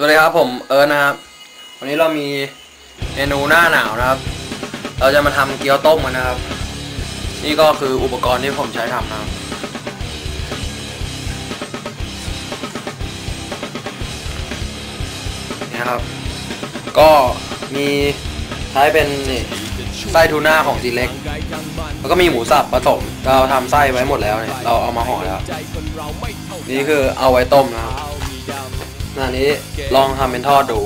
สวัสดีครับผมเอิร์นะครับ วันนี้เรามีเมนูหน้าหนาวนะครับ เราจะมาทำเกี๊ยวต้มกันนะครับ นี่ก็คืออุปกรณ์ที่ผมใช้ทำนะครับ นี่ครับ ก็มีใช้เป็นไส้ทูน่าของจีเล็ก แล้วก็มีหมูสับผสมเราทำไส้ไว้หมดแล้วเนี่ย เราเอามาห่อแล้ว นี่คือเอาไว้ต้มนะครับ หน้านี้ลองทำเป็นทอดดู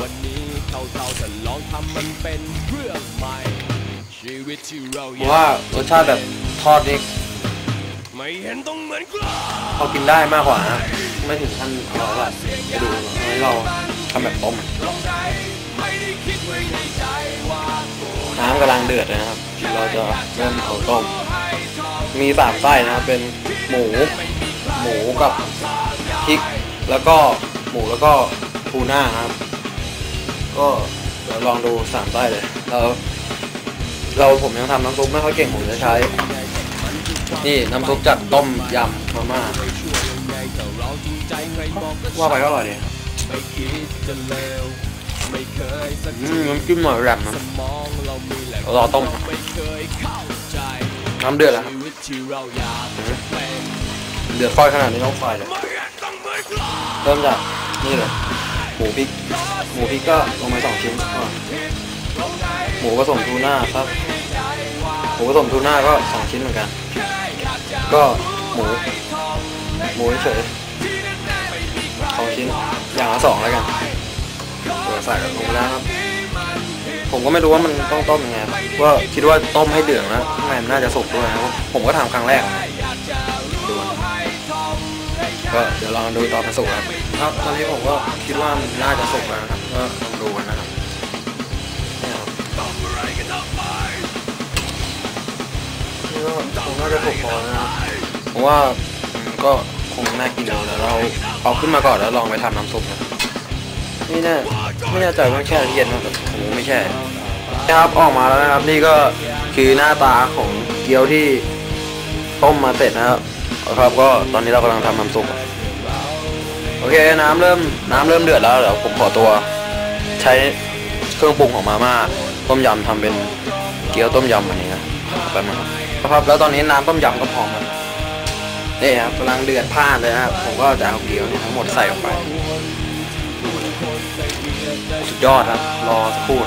วันนี้เขาเราจะลองทำมันเป็นเรื่องใหม่ชีวิตที่เราเพราะว่ารสชาติแบบทอดนี่ไม่เห็นต้องเหมือนกลาพอกินได้มากกว่านะไม่ถึงขั้นอร่อยแบบไปดูให้เราทำแบบต้มไม่ได้คิดไว้ในใจว่าน้ำกำลังเดือดเลยนะครับ เราจะเริ่มเอาต้ม มีสามไส้นะครับ เป็นหมู หมูกับพริก แล้วก็ หมูแล้วก็ทูน่าครับ ก็เดี๋ยวลองดูสามไส้เลยเราเราผมยังทำน้ำซุปไม่ค่อยเก่งผมจะใช้ นี่น้ำซุปจากต้มยำมาม่าช่วยยังไงแต่เราว่าไปก็อร่อยดิอืมน้ำจิ้มหน่อยแหลมนะสมองเรามีแหละรอต้มน้ำเดือดแล้วเราอยากเดือดค่อยขนาดนี้ต้องไฟเลยเริ่มจาก นี่เลยหมูพริก หมูพริกก็ลงไปสองชิ้นหมูผสมทูน่าครับหมูผสมทูน่าก็สองชิ้นเหมือนกัน ก็หมู หมูเฉยสองชิ้น อย่างละสองแล้วกันเดี๋ยวใส่ลงไปแล้วครับ ผมก็ไม่รู้ว่ามันต้องต้มยังไงว่าคิดว่าต้มให้เดือดแล้วข้างในมันน่าจะสุกด้วยนะผมก็ทำครั้งแรก ก็เดี๋ยวลองดูตอนมันสุกครับครับตอนนี้ผมก็คิดว่ามันน่าจะสุกแล้วนะครับก็ลองดูกันนะครับเนี่ยครับนี่ก็คงน่าจะสุกพอนะครับผมว่าอืมก็คงน่ากินเดี๋ยวเราเอาขึ้นมาก่อนแล้วลองไปทำน้ำซุปนะนี่แน่ไม่แน่ใจว่าแช่เย็นนะครับผมไม่แช่นะครับออกมาแล้วนะครับนี่ก็คือหน้าตาของเกี๊ยวที่ต้มมาเสร็จนะครับครับก็ตอนนี้เรากำลังทำน้ำซุปโอเคน้ำเริ่มน้ำเริ่มเดือดแล้วเดี๋ยวผมขอตัว ใช้เครื่องปรุงของมาม่าต้มยำทำเป็นเกี๊ยวต้มยำอันนี้นะแป๊บนึงครับครับแล้วตอนนี้น้ำต้มยำก็พร้อมแล้วนี่ครับกำลังเดือดพล่านเลยนะครับผมก็จะเอาเกี๊ยวเนี่ยทั้งหมดใส่ออกไปสุดยอดครับ รอสักครู่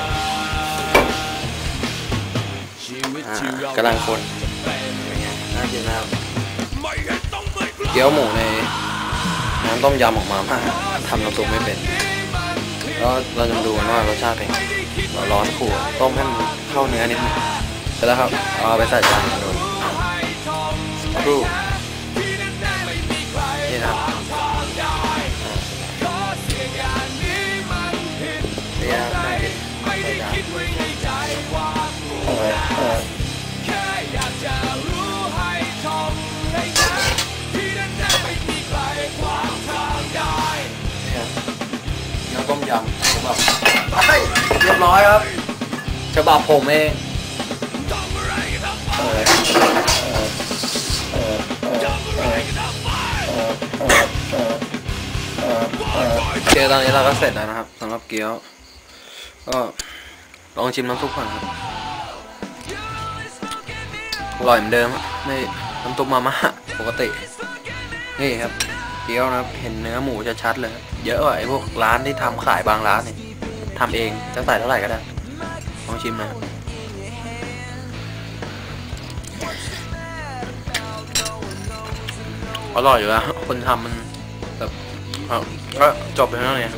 กำลังคนนน่ากินนะครับ กี๊ยวหมูในน้ำต้มยำออกมามากทำน้ำซุปไม่เป็นแล้วเราจะมาดูกันว่ารสชาติเป็นเรารอนขู่ต้มให้มันเข้าเนื้อนิดนึงเสร็จแล้วครับเอาไปใส่จานกันดูสักครู่นี่ ยำฉบับเฮ้ยเรียบร้อยครับฉบับผมเองเออเออเออทำอะไรก็ทำไปโอเคตอนนี้เราก็เสร็จแล้วนะครับสำหรับเกี๊ยว ก็ลองชิมน้ำซุปก่อนครับอร่อยเหมือนเดิมไม่น้ำซุปมาม่าปกติ นี่ครับ เกี๊ยวนะครับเห็นเนื้อหมูจะชัดเลย เยอะกว่าไอ้พวกร้านที่ทำขายบางร้านเนี่ยทำเองจะใส่เท่าไหร่ก็ได้ลองชิมนะอร่อยอยู่แล้วคนทำมันแบบเอาก็จบไปแล้วเนี่ย